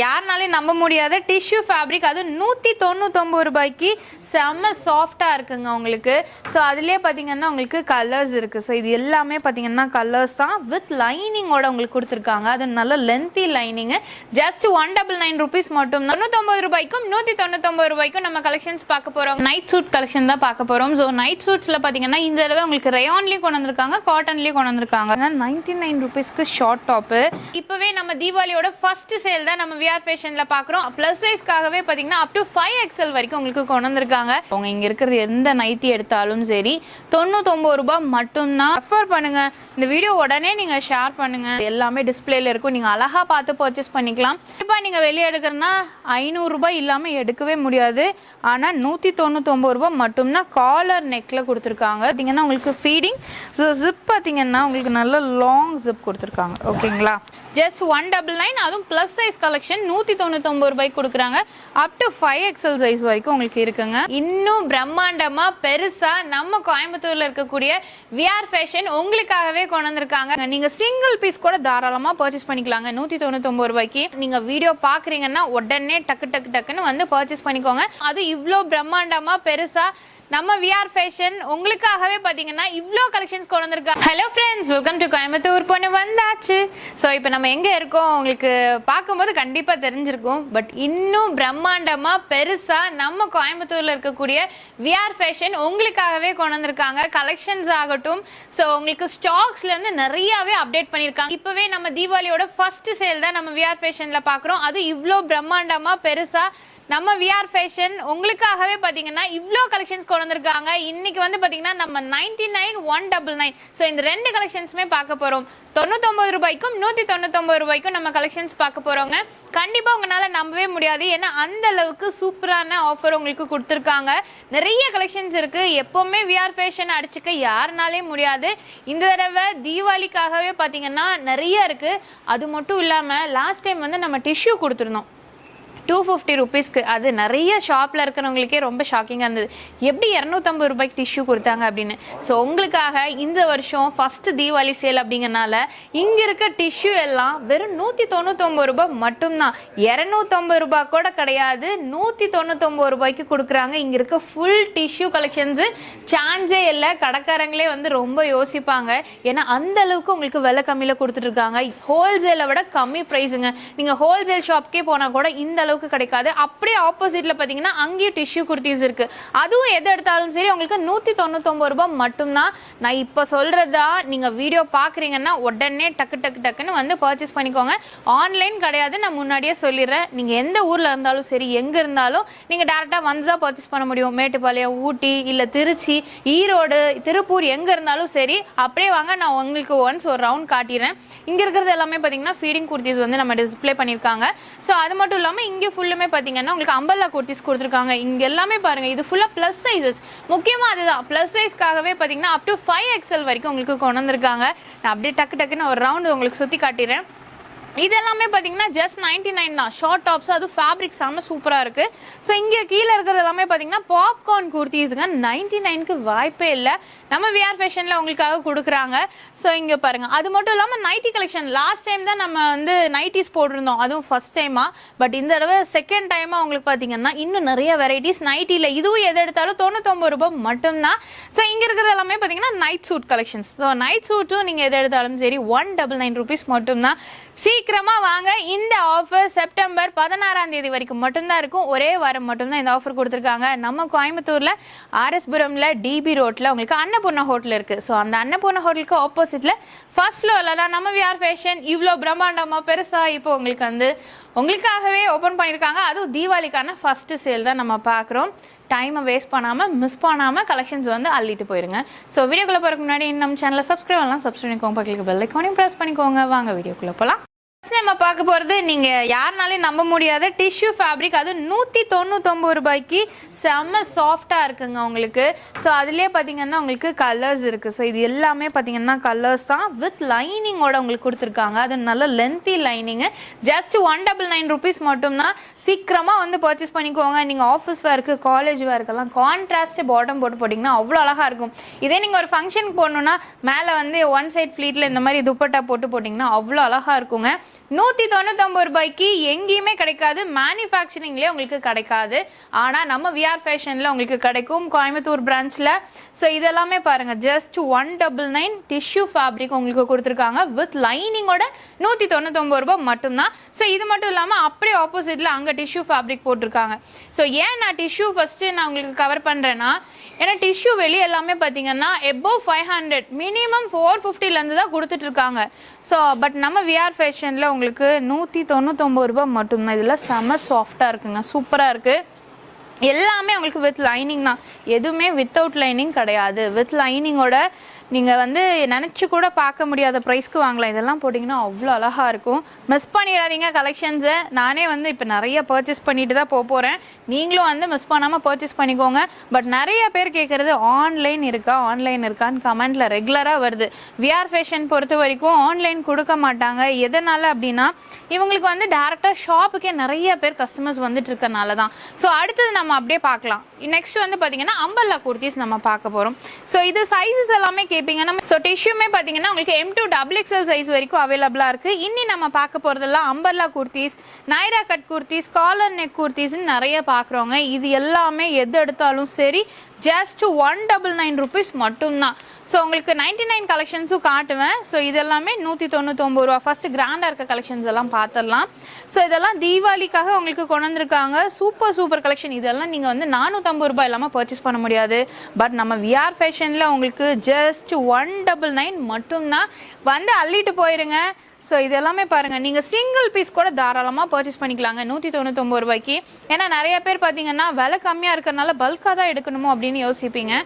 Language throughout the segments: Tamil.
யாருனாலையும் நம்ப முடியாத டிஷ்யூ ஃபேப்ரிக் அது நூற்றி தொண்ணூத்தொம்பது ரூபாய்க்கு செம்ம சாஃப்டாக இருக்குங்க உங்களுக்கு. ஸோ அதுலேயே பார்த்தீங்கன்னா உங்களுக்கு கலர்ஸ் இருக்குது ஸோ இது எல்லாமே பார்த்தீங்கன்னா கலர்ஸ் தான். வித் லைனிங்கோட உங்களுக்கு கொடுத்துருக்காங்க. அது நல்ல lengthy lining just one double nine rupees மட்டும் தொண்ணூத்தொம்பது ரூபாய்க்கும் நூற்றி தொண்ணூத்தொம்பது ரூபாய்க்கும் நம்ம கலெக்ஷன்ஸ் பார்க்க போகிறோம் நைட் சூட் கலெக்ஷன் தான் பார்க்க போகிறோம் ஸோ நைட் சூட்ஸில் பார்த்தீங்கன்னா இந்த தடவை உங்களுக்கு ரயான்லேயும் கொண்டு வந்திருக்காங்க. காட்டன்லேயும் கொண்டு வந்திருக்காங்க. நைன்டி நைன் ருபீஸ்க்கு ஷார்ட் டாப்பு இப்போவே நம்ம தீபாவளியோட ஃபர்ஸ்ட் சேல் தான் நம்ம விஆர் ஃபேஷனில் பார்க்குறோம் ப்ளஸ் சைஸ்க்காகவே பார்த்தீங்கன்னா அப் டு ஃபைவ் எக்ஸல் வரைக்கும் உங்களுக்கு கொண்டு வந்திருக்காங்க. அவங்க இங்கே இருக்கிறது எந்த நைட்டி எடுத்தாலும் சரி தொண்ணூத்தொம்பது ரூபாய் மட்டும்தான். ரெஃபர் பண்ணுங்கள் இந்த வீடியோ உடனே நீங்கள் ஷேர் பண்ணுங்கள் எல்லாமே டிஸ்பிளேல இருக்கும். நீங்கள் அழகாக பார்த்து பர்ச்சேஸ் பண்ணிக்கலாம். இப்போ நீங்கள் வெளியே எடுக்கிறனா ஐநூறுரூபாய் இல்லாமல் எடுக்கவே முடியாது. ஆனால் நூற்றி தொண்ணூத்தொம்பது ரூபாய் மட்டும்தான் காலர் நெக்கில் கொடுத்துருக்காங்க. பார்த்தீங்கன்னா உங்களுக்கு ஃபீடிங் ஸோ ஜிப் பார்த்தீங்கன்னா உங்களுக்கு நல்ல லாங் ஜிப் கொடுத்துருக்காங்க. ஓகேங்களா ஜஸ்ட் ஒன் டபுள் நைன் அதுவும் ப்ளஸ் சைஸ் கலெக்ஷன் நூற்றி தொண்ணூத்தொம்பது ரூபாய்க்கு கொடுக்குறாங்க. Up to five XL size வரைக்கும் உங்களுக்கு இருக்குங்க. இன்னும் பிரம்மாண்டமாக பெருசாக நம்ம கோயம்புத்தூரில் இருக்கக்கூடிய விஆர் ஃபேஷன் உங்களுக்காகவே கொண்டு வந்திருக்காங்க. நீங்கள் சிங்கிள் பீஸ் கூட தாராளமாக பர்ச்சேஸ் பண்ணிக்கலாங்க. நூற்றி தொண்ணூத்தொம்பது ரூபாய்க்கு. நீங்கள் வீடியோ பார்க்குறீங்கன்னா உடனே டக்கு டக்கு டக்குன்னு வந்து பர்ச்சேஸ் பண்ணிக்கோங்க. அது இவ்வளோ பிரம்மாண்டமாக பெருசாக நம்ம விஆர் ஃபேஷன் உங்களுக்காகவே பார்த்தீங்கன்னா இவ்வளோ கலெக்ஷன்ஸ் கொண்டு hello friends welcome to Coimbatore பொண்ணு வந்தாச்சு. ஸோ இப்போ நம்ம எங்கே இருக்கோம்? உங்களுக்கு பார்க்கும்போது கண்டிப்பாக தெரிஞ்சிருக்கும். பட் இன்னும் பிரம்மாண்டமாக பெருசாக நம்ம கோயம்புத்தூரில் இருக்கக்கூடிய விஆர் ஃபேஷன் உங்களுக்காகவே கொண்டு வந்திருக்காங்க. கலெக்ஷன்ஸ் ஆகட்டும். ஸோ உங்களுக்கு ஸ்டாக்ஸ்லேருந்து நிறையாவே அப்டேட் பண்ணியிருக்காங்க. இப்போவே நம்ம தீபாவளியோட ஃபர்ஸ்ட் சேல் தான் நம்ம விஆர் ஃபேஷனில் பார்க்குறோம் அது இவ்வளோ பிரம்மாண்டமாக பெருசாக நம்ம விஆர் ஃபேஷன் உங்களுக்காகவே பார்த்தீங்கன்னா இவ்வளோ கலெக்ஷன்ஸ் கொண்டு வந்திருக்காங்க. இன்னைக்கு வந்து பார்த்தீங்கன்னா நம்ம ninety nine one double nine so இந்த ரெண்டு கலெக்ஷன்ஸுமே பார்க்க போகிறோம் தொண்ணூத்தொம்பது ரூபாய்க்கும் நூற்றி தொண்ணூத்தொம்பது ரூபாய்க்கும் நம்ம கலெக்ஷன்ஸ் பார்க்க போகிறோங்க கண்டிப்பாக உங்களால் நம்பவே முடியாது. ஏன்னா அந்த அளவுக்கு சூப்பரான ஆஃபர் உங்களுக்கு கொடுத்துருக்காங்க. நிறைய கலெக்ஷன்ஸ் இருக்குது எப்போவுமே விஆர் ஃபேஷன் அடிச்சுக்க யாருனாலே முடியாது. இந்த தடவை தீபாவளிக்காகவே பார்த்தீங்கன்னா நிறைய இருக்குது அது மட்டும் இல்லாமல் லாஸ்ட் டைம் வந்து நம்ம டிஷ்யூ கொடுத்துருந்தோம். டூ ஃபிஃப்டி ருபீஸ்க்கு அது நிறைய ஷாப்பில் இருக்கிறவங்களுக்கே ரொம்ப ஷாக்கிங்காக இருந்தது. எப்படி இரநூத்தம்பது ரூபாய்க்கு டிஷ்யூ கொடுத்தாங்க அப்படின்னு. ஸோ உங்களுக்காக இந்த வருஷம் ஃபஸ்ட்டு தீபாவளி சேல் அப்படிங்கறனால இங்கே இருக்க டிஷ்யூ எல்லாம் வெறும் நூற்றி தொண்ணூத்தொம்பது ரூபாய் மட்டும்தான். இரநூத்தம்பது ரூபாய் கூட கிடையாது. நூற்றி தொண்ணூத்தொம்பது ரூபாய்க்கு கொடுக்குறாங்க. இங்கே இருக்க ஃபுல் டிஷ்யூ கலெக்ஷன்ஸு சான்ஸே இல்லை. கடைக்காரங்களே வந்து ரொம்ப யோசிப்பாங்க. ஏன்னா அந்த அளவுக்கு உங்களுக்கு விலை கம்மியில் கொடுத்துட்ருக்காங்க ஹோல்சேலை விட கம்மி ப்ரைஸுங்க நீங்கள் ஹோல்சேல் ஷாப்க்கே போனால் கூட இந்த அளவுக்கு கிடைக்காது. அப்படியே ஆப்போசிட்டில் பார்த்தீங்கன்னா அங்கேயும் டிஷ்யூ குர்த்திஸ் இருக்கு. அதுவும் எது எடுத்தாலும் சரி உங்களுக்கு நூற்றி தொண்ணூத்தொம்பது ரூபாய் மட்டும்தான். நான் இப்போ சொல்றதா நீங்கள் வீடியோ பார்க்குறீங்கன்னா உடனே டக்கு டக்கு டக்குன்னு வந்து பர்ச்சேஸ் பண்ணிக்கோங்க. ஆன்லைன் கிடையாது நான் முன்னாடியே சொல்லிடுறேன். நீங்கள் எந்த ஊரில் இருந்தாலும் சரி எங்கே இருந்தாலும் நீங்கள் டேரெக்டாக வந்து தான் பர்ச்சேஸ் பண்ண முடியும். மேட்டுப்பாளையம் ஊட்டி இல்லை திருச்சி ஈரோடு திருப்பூர் எங்கே இருந்தாலும் சரி அப்படியே வாங்க நான் உங்களுக்கு ஒன்ஸ் ஒரு ரவுண்ட் காட்டிடுறேன். இங்கே இருக்கிறது எல்லாமே பார்த்தீங்கன்னா ஃபீடிங் குர்த்திஸ் வந்து நம்ம டிஸ்ப்ளே பண்ணியிருக்காங்க. ஸோ அது மட்டும் இல்லாமல் இங்கே ஃபுல்லுமே பார்த்தீங்கன்னா உங்களுக்கு அம்பல்லா குர்த்திஸ் கொடுத்துருக்காங்க. இங்கே எல்லாமே பாருங்கள் இது ஃபுல்லாக ப்ளஸ் சைஸஸ் முக்கியமாக அதுதான் ப்ளஸ் சைஸ்க்காகவே பார்த்தீங்கன்னா அப் டு ஃபைவ் எக்ஸல் வரைக்கும் உங்களுக்கு கொண்டு வந்திருக்காங்க. நான் அப்படியே டக்கு டக்குன்னு ஒரு ரவுண்டு உங்களுக்கு சுற்றி காட்டிடுறேன். இது எல்லாமே பார்த்தீங்கன்னா ஜஸ்ட் நைன்டி நைன் தான். ஷார்ட் டாப்ஸ் அதுவும் ஃபேப்ரிக் செம்ம சூப்பராக இருக்குது ஸோ இங்கே கீழே இருக்கிறது எல்லாமே பார்த்தீங்கன்னா பாப்கார்ன் குர்த்திஸுங்க. நைன்டி நைனுக்கு வாய்ப்பே இல்லை. நம்ம விஆர் ஃபேஷனில் உங்களுக்காக கொடுக்குறாங்க. ஸோ இங்கே பாருங்கள் அது மட்டும் இல்லாமல் நைட்டி கலெக்ஷன் லாஸ்ட் டைம் தான் நம்ம வந்து நைட்டிஸ் போட்டிருந்தோம். அதுவும் ஃபர்ஸ்ட் டைமாக பட் இந்த தடவை செகண்ட் டைமாக உங்களுக்கு பார்த்தீங்கன்னா இன்னும் நிறைய வெரைட்டிஸ் நைட்டியில் இதுவும் எது எடுத்தாலும் தொண்ணூத்தொம்பது ரூபாய் மட்டும்தான். ஸோ இங்கே இருக்கிறது எல்லாமே பார்த்தீங்கன்னா night suit collections so night சூட்டும் நீங்கள் எது எடுத்தாலும் சரி ஒன் டபுள் நைன் ருபீஸ் மட்டும்தான். சீக்கிரமா வாங்க. இந்த ஆஃபர் செப்டம்பர் பதினாறாம் தேதி வரைக்கும் மட்டும்தான் இருக்கும். ஒரே வாரம் மட்டும்தான் இந்த ஆஃபர் கொடுத்துருக்காங்க. நம்ம கோயம்புத்தூர்ல ஆர்எஸ்புரம்ல டிபி ரோட்ல உங்களுக்கு அன்னபூர்ணா ஹோட்டல் இருக்கு. ஸோ அந்த அன்னபூர்ணா ஹோட்டலுக்கு ஆப்போசிட்ல ஃபர்ஸ்ட் ஃப்ளோர்ல தான் நம்ம விஆர் ஃபேஷன் இவ்வளோ பிரம்மாண்டமா பெருசா இப்போ உங்களுக்கு வந்து உங்களுக்காகவே ஓப்பன் பண்ணியிருக்காங்க. அதுவும் தீபாவளிக்கான ஃபர்ஸ்ட் சேல் தான் நம்ம பார்க்குறோம். டைமை வேஸ்ட் பண்ணாமல் மிஸ் பண்ணாமல் கலெக்ஷன்ஸ் வந்து அள்ளிட்டு போயிருங்க. ஸோ வீடியோக்குள்ளே போகிறதுக்கு முன்னாடி நம்ம சேனலை சப்ஸ்கிரைப் எல்லாம் சப்ஸ்கிரைப் பண்ணிக்கோங்க. பக்கத்துக்கு பெல் ஐக்கானையும் ப்ரெஸ் பண்ணிக்கோங்க. வாங்க வீடியோக்குள்ளே போகலாம் நம்ம பார்க்க போகிறது நீங்கள் யாருனாலையும் நம்ப முடியாத டிஷ்யூ ஃபேப்ரிக் அது நூற்றி தொண்ணூத்தொம்பது ரூபாய்க்கு செம்ம சாஃப்டாக இருக்குங்க உங்களுக்கு. ஸோ அதுலேயே பார்த்தீங்கன்னா உங்களுக்கு கலர்ஸ் இருக்குது ஸோ இது எல்லாமே பார்த்தீங்கன்னா கலர்ஸ் தான். வித் லைனிங்கோட உங்களுக்கு கொடுத்துருக்காங்க. அது நல்ல lengthy lining just one double nine rupees மட்டும்தான். சீக்கிரமாக வந்து பர்ச்சேஸ் பண்ணிக்கோங்க. நீங்கள் ஆஃபீஸ் வேர்க்கு காலேஜ் வேர்க்கெல்லாம் கான்ட்ராஸ்ட் பாட்டம் போட்டு போட்டிங்கன்னா அவ்வளோ அழகாக இருக்கும். இதே நீங்கள் ஒரு ஃபங்க்ஷனுக்கு போகணுன்னா மேலே வந்து ஒன் சைட் ஃப்ளீட்டில் இந்த மாதிரி துப்பட்டா போட்டு போட்டிங்கன்னா அவ்வளோ அழகாக இருக்குங்க. நூற்றி தொண்ணூத்தொம்பது ரூபாய்க்கு எங்கேயுமே கிடைக்காது. மேனுஃபேக்சரிங்லேயே உங்களுக்கு கிடைக்காது. ஆனால் நம்ம விஆர் ஃபேஷனில் உங்களுக்கு கிடைக்கும். கோயம்புத்தூர் பிரான்ச்சில் ஸோ இதெல்லாமே பாருங்கள் just one double nine tissue fabric உங்களுக்கு கொடுத்துருக்காங்க. வித் லைனிங்கோட நூற்றி தொண்ணூத்தொம்பது ரூபாய் மட்டும்தான். ஸோ இது மட்டும் இல்லாமல் அப்படியே ஆப்போசிட்டில் அங்கே டிஷ்யூ ஃபேப்ரிக் போட்டிருக்காங்க. ஸோ ஏன் நான் டிஷ்யூ ஃபஸ்ட்டு நான் உங்களுக்கு கவர் பண்ணுறேன்னா ஏன்னா டிஷ்யூ வெளியே எல்லாமே பார்த்தீங்கன்னா above five hundred minimum four ஃபிஃப்டிலேருந்து தான் கொடுத்துட்ருக்காங்க ஸோ பட் நம்ம விஆர் ஃபேஷனில் உங்களுக்கு நூற்றி தொண்ணூத்தொம்பது ரூபாய் மட்டும்தான். இதில் செம சாஃப்டாக இருக்குங்க. சூப்பராக இருக்குது எல்லாமே உங்களுக்கு வித் லைனிங் தான். எதுவுமே வித்தவுட் லைனிங் கிடையாது. வித் லைனிங்கோட நீங்கள் வந்து நினச்சி கூட பார்க்க முடியாத ப்ரைஸ்க்கு வாங்கலாம். இதெல்லாம் போட்டிங்கன்னா அவ்வளோ அழகாக இருக்கும். மிஸ் பண்ணிடாதீங்க கலெக்ஷன்ஸை நானே வந்து இப்போ நிறைய பர்ச்சேஸ் பண்ணிட்டு தான் போக போகிறேன் நீங்களும் வந்து மிஸ் பண்ணாமல் பர்ச்சேஸ் பண்ணிக்கோங்க. பட் நிறைய பேர் கேட்குறது ஆன்லைன் இருக்கா? ஆன்லைன் இருக்கான்னு கமெண்ட்டில் ரெகுலராக வருது. விஆர் ஃபேஷன் பொறுத்த வரைக்கும் ஆன்லைன் கொடுக்க மாட்டாங்க. எதனால் அப்படின்னா இவங்களுக்கு வந்து டேரெக்டாக ஷாப்புக்கே நிறைய பேர் கஸ்டமர்ஸ் வந்துட்டு இருக்கனால தான். ஸோ அடுத்தது நம்ம அப்படியே பார்க்கலாம். நெக்ஸ்ட் வந்து பார்த்தீங்கன்னா அம்பல்லா குர்த்திஸ் நம்ம பார்க்க போகிறோம் ஸோ இது சைஸஸ் எல்லாமே கே கேட்பீங்க நம்ம ஸோ டிஷ்யூமே பார்த்தீங்கன்னா உங்களுக்கு M to double XL size வரைக்கும் அவைலபிளாக இருக்குது இன்னி நம்ம பார்க்க போகிறதெல்லாம் umbrella kurtis Naira cut kurtis collar neck குர்த்திஸ்ன்னு நிறைய பார்க்குறோங்க. இது எல்லாமே எது எடுத்தாலும் சரி just one double nine rupees மட்டும்தான். ஸோ உங்களுக்கு நைன்டி நைன் கலெக்ஷன்ஸும் காட்டுவேன். ஸோ இதெல்லாமே நூற்றி தொண்ணூத்தொம்பது ரூபா. ஃபஸ்ட்டு கிராண்டாக இருக்க கலெக்ஷன்ஸ் எல்லாம் பார்த்துடலாம் ஸோ இதெல்லாம் தீபாவளிக்காக உங்களுக்கு கொண்டு வந்திருக்காங்க. சூப்பர் சூப்பர் கலெக்ஷன் இதெல்லாம் நீங்கள் வந்து நானூற்றம்பது ரூபாய் இல்லாமல் பர்ச்சேஸ் பண்ண முடியாது. பட் நம்ம விஆர் ஃபேஷனில் உங்களுக்கு ஜஸ்ட் ஒன் டபுள் நைன் மட்டும்தான். வந்து அள்ளிட்டு போயிருங்க. ஸோ இது எல்லாமே பாருங்கள் நீங்கள் சிங்கிள் பீஸ் கூட தாராளமாக பர்ச்சேஸ் பண்ணிக்கலாங்க. நூற்றி தொண்ணூத்தொம்பது ரூபாய்க்கு. ஏன்னா நிறைய பேர் பார்த்தீங்கன்னா விலை கம்மியாக இருக்கிறனால பல்காக தான் எடுக்கணுமோ அப்படின்னு யோசிப்பீங்க.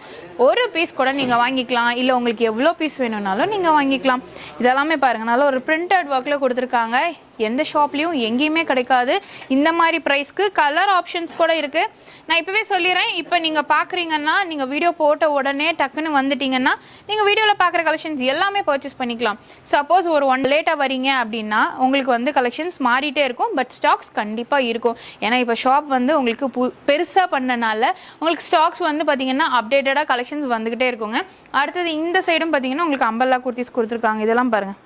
ஒரு பீஸ் கூட நீங்கள் வாங்கிக்கலாம். இல்லை உங்களுக்கு எவ்வளோ பீஸ் வேணும்னாலும் நீங்கள் வாங்கிக்கலாம். இதெல்லாமே பாருங்கள் நல்ல ஒரு பிரிண்டட் ஒர்க்கில் கொடுத்துருக்காங்க. எந்த ஷாப்லேயும் எங்கேயுமே கிடைக்காது. இந்த மாதிரி ப்ரைஸ்க்கு கலர் ஆப்ஷன்ஸ் கூட இருக்குது நான் இப்போவே சொல்லிடுறேன் இப்போ நீங்கள் பார்க்குறீங்கன்னா நீங்கள் வீடியோ போட்ட உடனே டக்குன்னு வந்துட்டீங்கன்னா நீங்கள் வீடியோவில் பார்க்குற கலெக்ஷன்ஸ் எல்லாமே பர்ச்சேஸ் பண்ணிக்கலாம். சப்போஸ் ஒரு ஒன் லேட்டாக வரீங்க அப்படின்னா உங்களுக்கு வந்து கலெக்ஷன்ஸ் மாறிட்டே இருக்கும். பட் ஸ்டாக்ஸ் கண்டிப்பாக இருக்கும். ஏன்னா இப்போ ஷாப் வந்து உங்களுக்கு பு பெருசாக பண்ணனால உங்களுக்கு ஸ்டாக்ஸ் வந்து பார்த்தீங்கன்னா அப்டேட்டடாக கலெக்ஷன்ஸ் வந்துக்கிட்டே இருக்குங்க. அடுத்தது இந்த சைடும் பார்த்தீங்கன்னா உங்களுக்கு அம்பல்லா குர்த்திஸ் கொடுத்துருக்காங்க. இதெல்லாம் பாருங்கள்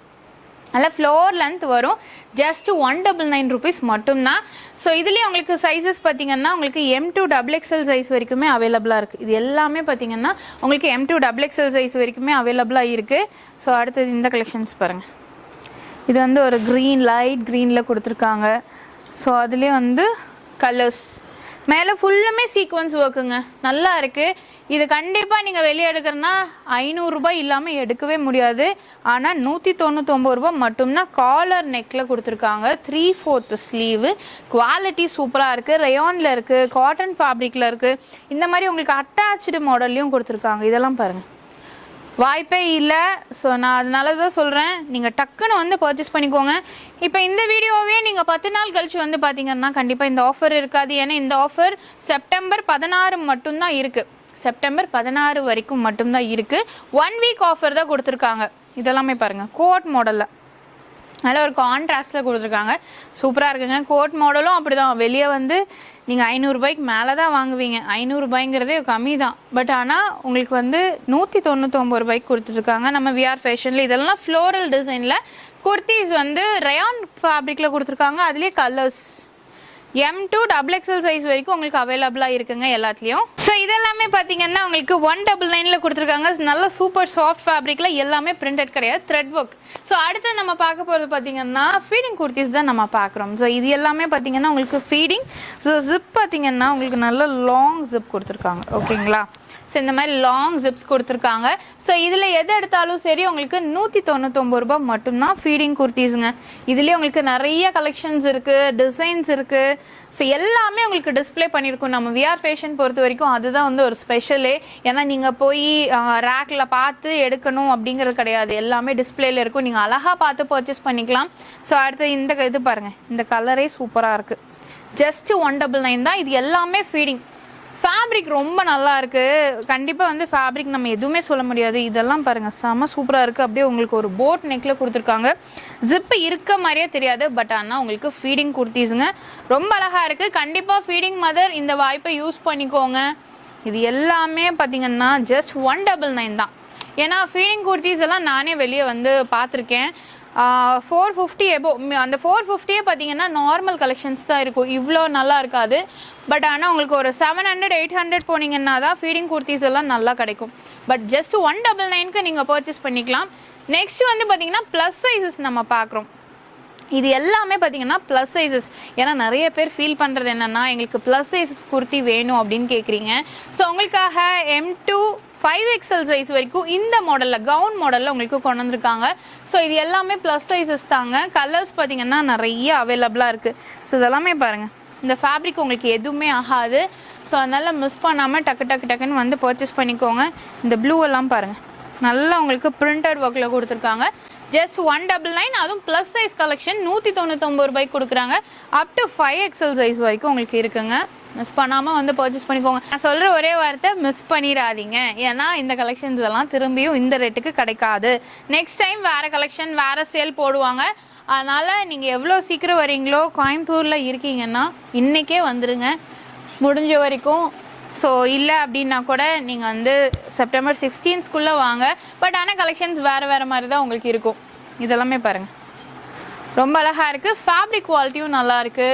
நல்லா ஃப்ளோர் லென்த் வரும். Just one double nine rupees மட்டும்தான். ஸோ இதுலேயே உங்களுக்கு சைஸஸ் பார்த்தீங்கன்னா உங்களுக்கு M to double XL size வரைக்குமே அவைலபிளாக இருக்குது இது எல்லாமே பார்த்தீங்கன்னா உங்களுக்கு M to double XL size வரைக்குமே அவைலபிளாக இருக்குது ஸோ அடுத்தது இந்த கலெக்ஷன்ஸ் பாருங்கள் இது வந்து ஒரு க்ரீன் லைட் க்ரீனில் கொடுத்துருக்காங்க. ஸோ அதுலேயே வந்து கலர்ஸ் மேலே ஃபுல்லுமே சீக்வன்ஸ் ஒர்க்குங்க நல்லா இருக்குது இது கண்டிப்பாக நீங்கள் வெளியே எடுக்கிறனா ஐநூறுரூபா இல்லாமல் எடுக்கவே முடியாது. ஆனால் நூற்றி தொண்ணூத்தொம்பது ரூபா மட்டும்னா காலர் நெக்கில் கொடுத்துருக்காங்க. த்ரீ ஃபோர்த்து ஸ்லீவு குவாலிட்டி சூப்பராக இருக்குது ரயானில் இருக்குது காட்டன் ஃபேப்ரிக்கில் இருக்குது இந்த மாதிரி உங்களுக்கு அட்டாச்சு மாடல்லையும் கொடுத்துருக்காங்க. இதெல்லாம் பாருங்கள் வாய்ப்பே இல்லை. ஸோ நான் அதனால தான் சொல்கிறேன் நீங்கள் டக்குன்னு வந்து பர்ச்சேஸ் பண்ணிக்கோங்க. இப்போ இந்த வீடியோவே நீங்கள் பத்து நாள் கழிச்சு வந்து பார்த்தீங்கன்னா கண்டிப்பாக இந்த ஆஃபர் இருக்காது. ஏன்னா இந்த ஆஃபர் செப்டம்பர் பதினாறு மட்டும்தான் இருக்குது செப்டம்பர் பதினாறு வரைக்கும் மட்டும்தான் இருக்குது ஒன் வீக் ஆஃபர் தான் கொடுத்துருக்காங்க. இதெல்லாமே பாருங்கள் கோட் மாடலில் நல்ல ஒரு கான்ட்ராஸ்டில் கொடுத்துருக்காங்க. சூப்பராக இருக்குங்க. கோட் மாடலும் அப்படி தான் வெளியே வந்து நீங்கள் ஐநூறுரூபாய்க்கு மேலே தான் வாங்குவீங்க. ஐநூறுரூபாய்ங்கிறதே கம்மி தான் பட் ஆனால் உங்களுக்கு வந்து நூற்றி தொண்ணூற்றொம்பது ரூபாய்க்கு கொடுத்துட்ருக்காங்க. நம்ம விஆர் ஃபேஷனில் இதெல்லாம் ஃப்ளோரல் டிசைனில் குர்த்திஸ் வந்து ரயான் ஃபேப்ரிக்கில் கொடுத்துருக்காங்க. அதுலேயே colours M to double XL size வரைக்கும் உங்களுக்கு அவைலபிளாக இருக்குங்க எல்லாத்துலேயும். ஸோ இதெல்லாமே பார்த்தீங்கன்னா உங்களுக்கு ஒன் டபுள் நைனில் கொடுத்துருக்காங்க. நல்ல சூப்பர் சாஃப்ட் ஃபேப்ரிக்கில் எல்லாமே பிரிண்டட் கிடையாது. த்ரெட் ஒர்க் ஸோ அடுத்து நம்ம பார்க்க போகிறது பார்த்தீங்கன்னா ஃபீடிங் குர்த்திஸ் தான் நம்ம பார்க்குறோம். ஸோ இது எல்லாமே பார்த்தீங்கன்னா உங்களுக்கு ஃபீடிங் ஸோ ஜிப் பார்த்தீங்கன்னா உங்களுக்கு நல்ல லாங் ஜிப் கொடுத்துருக்காங்க. ஓகேங்களா ஸோ இந்த மாதிரி லாங் ஜிப்ஸ் கொடுத்துருக்காங்க. ஸோ இதில் எது எடுத்தாலும் சரி உங்களுக்கு நூற்றி தொண்ணூத்தொம்பது ரூபாய் மட்டும்தான் ஃபீடிங் குர்த்திஸுங்க இதுலேயே உங்களுக்கு நிறைய கலெக்ஷன்ஸ் இருக்குது டிசைன்ஸ் இருக்குது ஸோ எல்லாமே உங்களுக்கு டிஸ்பிளே பண்ணியிருக்கோம் நம்ம விஆர் ஃபேஷன் பொறுத்த வரைக்கும் அதுதான் வந்து ஒரு ஸ்பெஷலே ஏன்னா நீங்கள் போய் ரேக்கில் பார்த்து எடுக்கணும் அப்படிங்கிறது கிடையாது. எல்லாமே டிஸ்பிளேல இருக்கும். நீங்கள் அழகாக பார்த்து பர்ச்சேஸ் பண்ணிக்கலாம். ஸோ அடுத்து இந்த இது பாருங்கள் இந்த கலரே சூப்பராக இருக்குது ஜஸ்ட் ஒன் டபுள் நைன் தான். இது எல்லாமே ஃபீடிங் ஃபேப்ரிக் ரொம்ப நல்லா இருக்கு. கண்டிப்பாக வந்து ஃபேப்ரிக் நம்ம எதுவுமே சொல்ல முடியாது. இதெல்லாம் பாருங்கள் செம சூப்பராக இருக்குது அப்படியே உங்களுக்கு ஒரு போட் நெக்கில் கொடுத்துருக்காங்க. ஜிப்பு இருக்க மாதிரியே தெரியாது பட் ஆனால் உங்களுக்கு ஃபீடிங் குர்த்திஸுங்க ரொம்ப அழகாக இருக்குது கண்டிப்பாக ஃபீடிங் மதர் இந்த வாய்ப்பை யூஸ் பண்ணிக்கோங்க. இது எல்லாமே பார்த்தீங்கன்னா ஜஸ்ட் ஒன் டபுள் நைன் தான். ஏன்னா ஃபீடிங் குர்த்திஸ் எல்லாம் நானே வெளியே வந்து பார்த்துருக்கேன். ஃபோர் ஃபிஃப்டி எபோ அந்த ஃபோர் ஃபிஃப்டியே பார்த்தீங்கன்னா நார்மல் கலெக்ஷன்ஸ் தான் இருக்கும். இவ்வளோ நல்லா இருக்காது. பட் ஆனால் உங்களுக்கு ஒரு செவன் ஹண்ட்ரட் எயிட் ஹண்ட்ரட் போனீங்கன்னா தான் ஃபீடிங் குர்த்திஸ் எல்லாம் நல்லா கிடைக்கும். பட் ஜஸ்ட் ஒன் டபுள் நைனுக்கு நீங்கள் பர்ச்சேஸ் பண்ணிக்கலாம். நெக்ஸ்ட் வந்து பார்த்தீங்கன்னா ப்ளஸ் சைஸஸ் நம்ம பார்க்குறோம் இது எல்லாமே பார்த்தீங்கன்னா ப்ளஸ் சைஸஸ் ஏன்னா நிறைய பேர் ஃபீல் பண்ணுறது என்னென்னா எங்களுக்கு ப்ளஸ் சைஸஸ் குர்த்தி வேணும் அப்படின்னு கேட்குறீங்க ஸோ உங்களுக்காக M to five XL size வரைக்கும் இந்த மாடலில் கவுன் மாடலில் உங்களுக்கு கொண்டு வந்திருக்காங்க. ஸோ இது எல்லாமே ப்ளஸ் சைஸஸ் தாங்க. கலர்ஸ் பார்த்தீங்கன்னா நிறைய அவைலபிளாக இருக்குது ஸோ இதெல்லாமே பாருங்கள் இந்த ஃபேப்ரிக் உங்களுக்கு எதுவுமே ஆகாது. ஸோ அதனால் மிஸ் பண்ணாமல் டக்கு டக்கு டக்குன்னு வந்து பர்ச்சேஸ் பண்ணிக்கோங்க. இந்த ப்ளூ எல்லாம் பாருங்கள் நல்லா உங்களுக்கு பிரிண்டட் ஒர்க்கில் கொடுத்துருக்காங்க. ஜஸ்ட் ஒன் டபுள் நைன் அதுவும் ப்ளஸ் சைஸ் கலெக்ஷன் நூற்றி தொண்ணூத்தொம்பது ரூபாய்க்கு கொடுக்குறாங்க. Up to five XL size வரைக்கும் உங்களுக்கு இருக்குங்க. மிஸ் பண்ணாமல் வந்து பர்ச்சேஸ் பண்ணிக்கோங்க. நான் சொல்கிற ஒரே வார்த்தை மிஸ் பண்ணிடாதீங்க. ஏன்னா இந்த கலெக்ஷன்ஸ் எல்லாம் திரும்பியும் இந்த ரேட்டுக்கு கிடைக்காது. நெக்ஸ்ட் டைம் வேறு கலெக்ஷன் வேறு சேல் போடுவாங்க. அதனால் நீங்கள் எவ்வளோ சீக்கிரம் வரீங்களோ கோயம்புத்தூரில் இருக்கீங்கன்னா இன்றைக்கே வந்துடுங்க முடிஞ்ச வரைக்கும். ஸோ இல்லை அப்படின்னா கூட நீங்கள் வந்து செப்டம்பர் சிக்ஸ்டீன்ஸ்குள்ளே வாங்க. பட் ஆனால் கலெக்ஷன்ஸ் வேறு வேறு மாதிரி தான் உங்களுக்கு இருக்கும். இதெல்லாமே பாருங்கள் ரொம்ப அழகாக இருக்குது ஃபேப்ரிக் குவாலிட்டியும் நல்லாயிருக்கு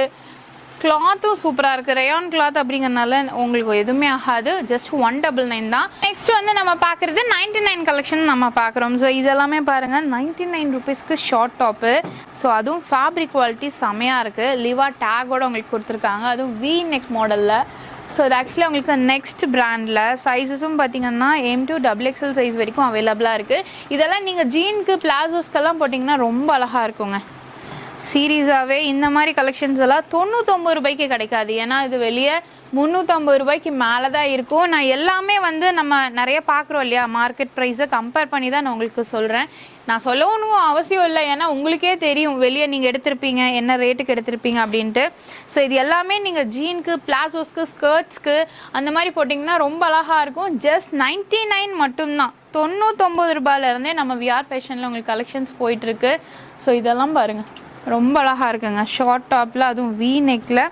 கிளாத்தும் சூப்பராக இருக்குது ரயான் கிளாத் அப்படிங்கறனால உங்களுக்கு எதுவுமே ஆகாது. ஜஸ்ட் ஒன் டபுள் நைன் தான். நெக்ஸ்ட் வந்து நம்ம பார்க்குறது நைன்டி நைன் கலெக்ஷன் நம்ம பார்க்குறோம். ஸோ இதெல்லாமே பாருங்கள் நைன்டி நைன் ருபீஸ்க்கு ஷார்ட் டாப்பு ஸோ அதுவும் ஃபேப்ரிக் குவாலிட்டி செமையாக இருக்குது லிவா டேக்கோட உங்களுக்கு கொடுத்துருக்காங்க. அதுவும் வி நெக் மாடலில் ஸோ இது ஆக்சுவலி உங்களுக்கு நெக்ஸ்ட் பிராண்டில் சைஸஸும் பார்த்தீங்கன்னா M to double XL size வரைக்கும் அவைலபிளாக இருக்குது இதெல்லாம் நீங்கள் ஜீனுக்கு பிளாசோஸ்க்கெல்லாம் போட்டிங்கன்னா ரொம்ப அழகாக இருக்குங்க. சீரியஸாகவே இந்த மாதிரி கலெக்ஷன்ஸ் எல்லாம் தொண்ணூத்தொம்பது ரூபாய்க்கு கிடைக்காது. ஏன்னா இது வெளியே முந்நூற்றம்பது ரூபாய்க்கு மேலே தான் இருக்கும். நான் எல்லாமே வந்து நம்ம நிறைய பார்க்குறோம் இல்லையா? மார்க்கெட் ப்ரைஸை கம்பேர் பண்ணி தான் நான் உங்களுக்கு சொல்கிறேன் நான் சொல்லணும் அவசியம் இல்லை. ஏன்னா உங்களுக்கே தெரியும் வெளியே நீங்கள் எடுத்திருப்பீங்க என்ன ரேட்டுக்கு எடுத்திருப்பீங்க அப்படின்ட்டு. ஸோ இது எல்லாமே நீங்கள் ஜீனுக்கு பிளாசோஸ்க்கு ஸ்கர்ட்ஸ்க்கு அந்த மாதிரி போட்டிங்கன்னா ரொம்ப அழகாக இருக்கும். ஜஸ்ட் நைன்ட்டி நைன் மட்டும்தான். தொண்ணூத்தொம்பது ரூபாயிலேருந்தே நம்ம விஆர் ஃபேஷனில் உங்களுக்கு கலெக்ஷன்ஸ் போயிட்டுருக்கு ஸோ இதெல்லாம் பாருங்கள் ரொம்ப அழகாக இருக்குங்க. ஷார்ட் டாப்பில் அதுவும் வி நெக்கில்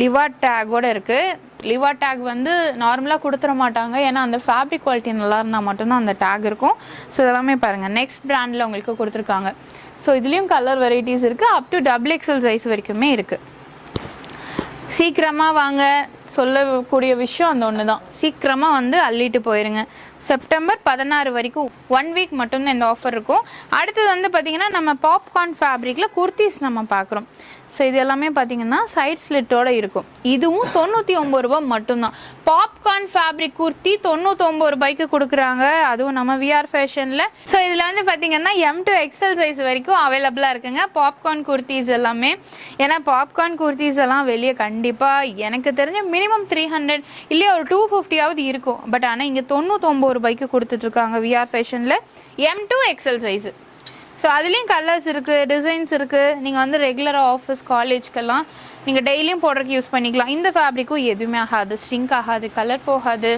லிவா டேக்கோடு இருக்குது லிவா டேக் வந்து நார்மலாக கொடுத்துட மாட்டாங்க. ஏன்னா அந்த ஃபேப்ரிக் குவாலிட்டி நல்லா இருந்தால் மட்டும்தான் அந்த டேக் இருக்கும். ஸோ இதெல்லாமே பாருங்கள் நெக்ஸ்ட் ப்ராண்டில் உங்களுக்கு கொடுத்துருக்காங்க. ஸோ இதுலேயும் கலர் வெரைட்டிஸ் இருக்குது up to double XL size வரைக்குமே இருக்குது சீக்கிரமாக வாங்க. சொல்லக்கூடிய விஷயம் அந்த ஒன்று தான் சீக்கிரமாக வந்து அள்ளிட்டு போயிருங்க. செப்டம்பர் பதினாறு வரைக்கும் ஒன் வீக் மட்டும்தான் இந்த ஆஃபர் இருக்கும். அடுத்தது வந்து பார்த்திங்கன்னா நம்ம பாப்கார்ன் ஃபேப்ரிக்கில் குர்த்திஸ் நம்ம பார்க்குறோம் ஸோ இது எல்லாமே பார்த்தீங்கன்னா சைட் ஸ்லிட்டோட இருக்கும். இதுவும் தொண்ணூற்றி ஒம்பது ரூபாய் மட்டும்தான். பாப்கார்ன் ஃபேப்ரிக் குர்த்தி தொண்ணூத்தொம்பது ரூபாய்க்கு கொடுக்குறாங்க. அதுவும் நம்ம விஆர் ஃபேஷனில் ஸோ இதில் வந்து பார்த்தீங்கன்னா எம் டு எக்ஸல் சைஸ் வரைக்கும் அவைலபிளாக இருக்குங்க. பாப்கார்ன் குர்த்திஸ் எல்லாமே. ஏன்னா பாப்கார்ன் குர்த்திஸ் எல்லாம் வெளியே கண்டிப்பாக எனக்கு தெரிஞ்ச மினிமம் த்ரீ ஹண்ட்ரட் இல்லையா ஒரு டூ ஃபிஃப்டியாவது இருக்கும். பட் ஆனால் இங்கே தொண்ணூத்தொம்பது ரூபாய்க்கு கொடுத்துட்ருக்காங்க VR ஃபேஷனில் M to XL size so அதுலேயும் கலர்ஸ் இருக்குது டிசைன்ஸ் இருக்குது நீங்கள் வந்து ரெகுலராக ஆஃபீஸ் காலேஜ்க்கெல்லாம் நீங்கள் டெய்லியும் போடுறதுக்கு யூஸ் பண்ணிக்கலாம். இந்த ஃபேப்ரிக்கும் எதுவுமே ஆகாது. ஸ்ட்ரிங்க் ஆகாது கலர் போகாது.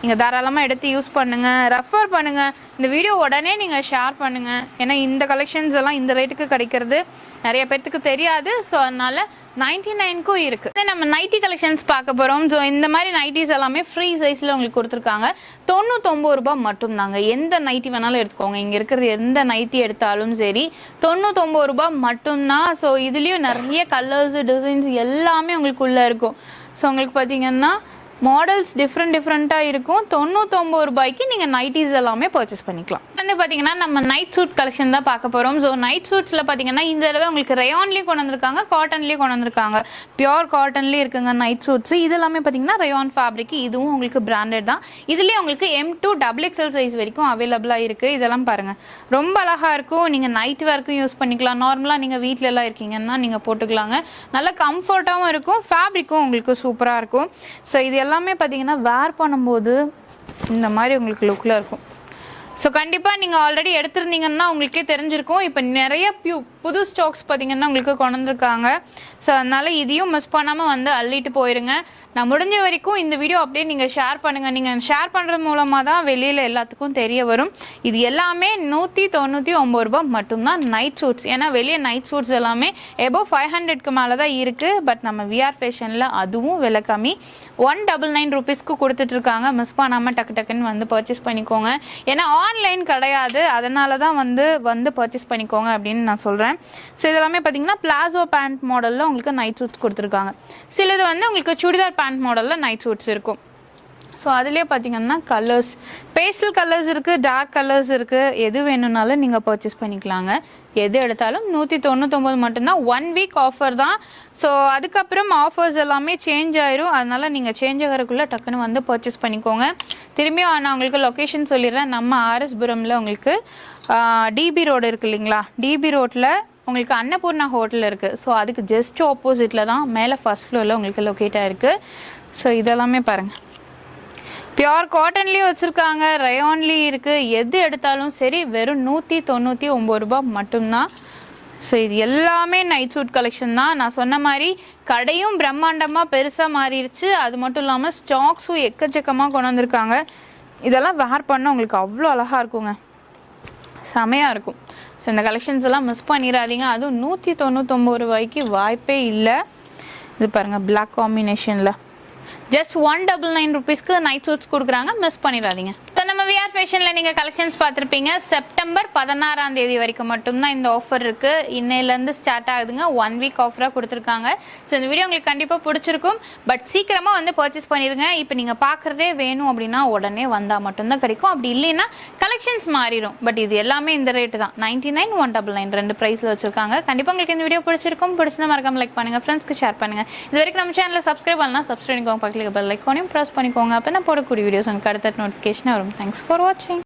நீங்கள் தாராளமாக எடுத்து யூஸ் பண்ணுங்கள் ரெஃபர் பண்ணுங்கள் இந்த வீடியோ உடனே நீங்கள் ஷேர் பண்ணுங்கள் ஏன்னா இந்த கலெக்ஷன்ஸ் எல்லாம் இந்த ரேட்டுக்கு கிடைக்கிறது. நிறைய பேர்த்துக்கு தெரியாது. ஸோ அதனால் நைன்டி நைனுக்கும் இருக்குது நம்ம நைட்டி கலெக்ஷன்ஸ் பார்க்க போகிறோம் ஸோ இந்த மாதிரி நைட்டிஸ் எல்லாமே ஃப்ரீ சைஸில் உங்களுக்கு கொடுத்துருக்காங்க. தொண்ணூத்தொம்பது ரூபாய் மட்டும்தாங்க. எந்த நைட்டி வேணாலும் எடுத்துக்கோங்க. இங்கே இருக்கிறது எந்த நைட்டி எடுத்தாலும் சரி தொண்ணூத்தொம்பது ரூபாய் மட்டும்தான். ஸோ இதுலேயும் நிறைய கலர்ஸ் டிசைன்ஸ் எல்லாமே உங்களுக்குள்ளே இருக்கும். ஸோ உங்களுக்கு பார்த்தீங்கன்னா மாடல்ஸ் டிஃப்ரெண்ட் டிஃப்ரெண்ட்டாக இருக்கும். தொண்ணூத்தொம்பது ரூபாய்க்கு நீங்கள் நைட்டிஸ் எல்லாமே பர்ச்சேஸ் பண்ணிக்கலாம். வந்து பார்த்தீங்கன்னா நம்ம நைட் சூட் கலெக்ஷன் தான் பார்க்க போகிறோம் ஸோ நைட் சூட்ஸில் பார்த்தீங்கன்னா இந்த தடவை உங்களுக்கு ரயான்லேயும் கொண்டு வந்திருக்காங்க காட்டன்லேயும் கொண்டு வந்திருக்காங்க. பியோர் காட்டன்லேயும் இருக்குங்க நைட் சூட்ஸ் இது எல்லாமே பார்த்தீங்கன்னா ரயான் ஃபேப்ரிக் இதுவும் உங்களுக்கு பிராண்டட் தான். இதுலேயே உங்களுக்கு M to double XL size வரைக்கும் அவைலபிளாக இருக்குது இதெல்லாம் பாருங்கள் ரொம்ப அழகாக இருக்கும். நீங்கள் நைட் வேர்க்கும் யூஸ் பண்ணிக்கலாம். நார்மலாக நீங்கள் வீட்டிலலாம் எல்லாம் இருக்கீங்கன்னா நீங்கள் போட்டுக்கலாங்க. நல்ல கம்ஃபர்ட்டாகவும் இருக்கும். ஃபேப்ரிக்கும் உங்களுக்கு சூப்பராக இருக்கும். ஸோ இது எல்லாமே பார்த்தீங்கன்னா வேர் பண்ணும்போது இந்த மாதிரி உங்களுக்கு லுக்கில் இருக்கும். ஸோ கண்டிப்பாக நீங்கள் ஆல்ரெடி எடுத்திருந்தீங்கன்னா உங்களுக்கே தெரிஞ்சிருக்கும். இப்போ நிறைய புது ஸ்டாக்ஸ் பார்த்தீங்கன்னா உங்களுக்கு கொண்டு வந்திருக்காங்க. ஸோ அதனால் இதையும் மிஸ் பண்ணாமல் வந்து அள்ளிட்டு போயிருங்க. நான் முடிஞ்ச வரைக்கும் இந்த வீடியோ அப்படியே நீங்கள் ஷேர் பண்ணுங்கள் நீங்கள் ஷேர் பண்ணுறது மூலமாக தான் வெளியில் எல்லாத்துக்கும் தெரிய வரும். இது எல்லாமே நூற்றி தொண்ணூற்றி ஒம்பது ரூபாய் மட்டும்தான் நைட் சூட்ஸ் ஏன்னா வெளியே நைட் சூட்ஸ் எல்லாமே எபோவ் ஃபைவ் ஹண்ட்ரட்க்கு மேலே தான் இருக்குது பட் நம்ம விஆர் ஃபேஷனில் அதுவும் விலை கம்மி. ஒன் டபுள் நைன் ருபீஸ்க்கு கொடுத்துட்ருக்காங்க மிஸ் பண்ணாமல் டக்கு டக்குன்னு வந்து பர்ச்சேஸ் பண்ணிக்கோங்க. ஏன்னா ஆன்லைன் கிடையாது. அதனால தான் வந்து வந்து பர்ச்சேஸ் பண்ணிக்கோங்க அப்படின்னு நான் சொல்கிறேன் ஸோ இதெல்லாமே பார்த்தீங்கன்னா பிளாசோ பேண்ட் மாடலில் உங்களுக்கு நைட் சூட்ஸ் கொடுத்துருக்காங்க. சிலது வந்து உங்களுக்கு சுடிதார் பேண்ட் மாடலில் நைட் சூட்ஸ் இருக்கும். ஸோ அதுலேயே பார்த்தீங்கன்னா கலர்ஸ் பேஸ்டல் கலர்ஸ் இருக்குது டார்க் கலர்ஸ் இருக்குது எது வேணும்னாலும் நீங்கள் பர்ச்சேஸ் பண்ணிக்கலாங்க. எது எடுத்தாலும் நூற்றி தொண்ணூத்தொம்பது மட்டும்தான். ஒன் வீக் ஆஃபர் தான். ஸோ அதுக்கப்புறம் ஆஃபர்ஸ் எல்லாமே சேஞ்ச் ஆயிரும். அதனால் நீங்கள் சேஞ்ச் ஆகிறதுக்குள்ளே டக்குன்னு வந்து பர்ச்சேஸ் பண்ணிக்கோங்க. திரும்பி நான் உங்களுக்கு லொக்கேஷன் சொல்லிடுறேன். நம்ம ஆர்எஸ்புரமில் உங்களுக்கு டிபி ரோடு இருக்கு இல்லைங்களா? டிபி ரோட்டில் உங்களுக்கு அன்னபூர்ணா ஹோட்டல் இருக்குது ஸோ அதுக்கு ஜஸ்ட் ஆப்போசிட்டில் தான் மேலே ஃபஸ்ட் ஃப்ளோரில் உங்களுக்கு லொக்கேட் ஆகிருக்கு ஸோ இதெல்லாமே பாருங்கள் பியோர் காட்டன்லேயும் வச்சுருக்காங்க ரயான்லேயும் இருக்குது எது எடுத்தாலும் சரி வெறும் நூற்றி தொண்ணூற்றி ஒம்பது ரூபாய் மட்டும்தான். ஸோ இது எல்லாமே நைட் சூட் கலெக்ஷன் தான். நான் சொன்ன மாதிரி கடையும் பிரம்மாண்டமாக பெருசாக மாறிடுச்சு. அது மட்டும் இல்லாமல் ஸ்டாக்ஸும் எக்கச்சக்கமாக கொண்டு வந்திருக்காங்க. இதெல்லாம் வேர் பண்ணால் உங்களுக்கு அவ்வளோ அழகாக இருக்குங்க. செமையாக இருக்கும். ஸோ இந்த கலெக்ஷன்ஸ் எல்லாம் மிஸ் பண்ணிடாதீங்க. அதுவும் நூற்றி தொண்ணூத்தொம்பது ரூபாய்க்கு வாய்ப்பே இல்லை. இது பாருங்கள் பிளாக் காம்பினேஷனில் ஜஸ்ட் ஒன் டபுள் நைன் ருபீஸ்க்கு நைட் சூட்ஸ் கொடுக்குறாங்க மிஸ் பண்ணிடாதீங்க. ஸோ நம்ம ஃபேஷனில் நீங்கள் கலெக்ஷன்ஸ் பார்த்துருப்பீங்க. செப்டம்பர் பதினாறாம் தேதி வரைக்கும் மட்டும்தான் இந்த ஆஃபர் இருக்குது இன்னையிலேருந்து ஸ்டார்ட் ஆகுதுங்க. ஒன் வீக் ஆஃபராக கொடுத்துருக்காங்க. ஸோ இந்த வீடியோ உங்களுக்கு கண்டிப்பாக பிடிச்சிருக்கும். பட் சீக்கிரமாக வந்து பர்ச்சேஸ் பண்ணிடுங்க. இப்போ நீங்கள் பார்க்குறதே வேணும் அப்படின்னா உடனே வந்தால் மட்டும்தான் கிடைக்கும். அப்படி இல்லைன்னா கலெக்ஷன்ஸ் மாறிடும். பட் இது எல்லாமே இந்த ரேட்டு தான். Ninety nine one double nine ரெண்டு ப்ரைஸில் வச்சிருக்காங்க. கண்டிப்பாக உங்களுக்கு இந்த வீடியோ பிடிச்சிருக்கும். பிடிச்சிருந்தா மறக்காம லைக் பண்ணுங்கள் ஃப்ரெண்ட்ஸ்க்கு ஷேர் பண்ணுங்கள் இது வரைக்கும் நம்ம சேனலில் சப்ஸ்கிரைப் பண்ணலாம் சப்ஸ்கிரைப் பண்ணிக்கோங்க. பக்கத்தில் பெல் ஐக்கானையும் ப்ரெஸ் பண்ணிக்கோங்க. அப்போ நான் போடக்கூடிய வீடியோஸ் உங்களுக்கு அடுத்த நோட்டிஃபிகேஷன் வரும். Thanks for watching.